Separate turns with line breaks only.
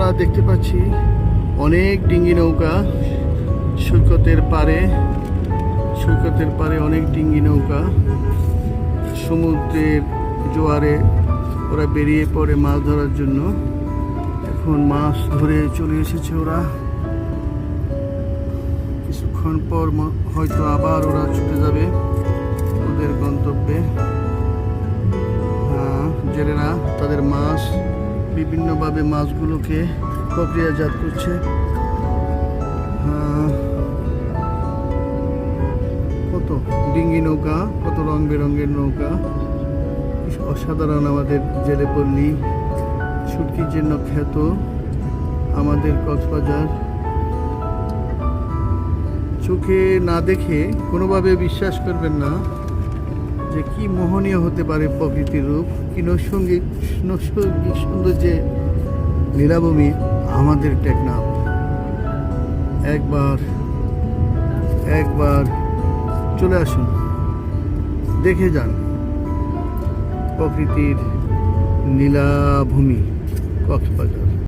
আমরা দেখতে পাচ্ছি অনেক ডিঙ্গি নৌকা সৈকতের পারে সৈকতের পারে অনেক ডিঙ্গি নৌকা। সমুদ্রের জোয়ারে ওরা বেরিয়ে পড়ে মাছ ধরার জন্য। এখন মাছ ধরে চলে এসেছে ওরা। কিছুক্ষণ পর হয়তো আবার ওরা ছুটে যাবে ওদের গন্তব্যে। আহ, জেলেরা তাদের মাছ বিভিন্নভাবে মাছগুলোকে প্রক্রিয়াজাত করছে। কত ডিঙ্গি নৌকা, কত রং বেরঙের নৌকা। অসাধারণ আমাদের জেলে পল্লী ছুটকির জন্য খ্যাত আমাদের কক্সবাজার। চোখে না দেখে কোনোভাবে বিশ্বাস করবেন না। যে কি মোহনীয় হতে পারে প্রকৃতির রূপ, কি নৈসঙ্গিক নৈসর্গিক সৌন্দর্যে লীলাভূমি আমাদের টেকনাফ। একবার একবার চলে আসুন, দেখে যান প্রকৃতির নীলাভূমি কক্সবাজার।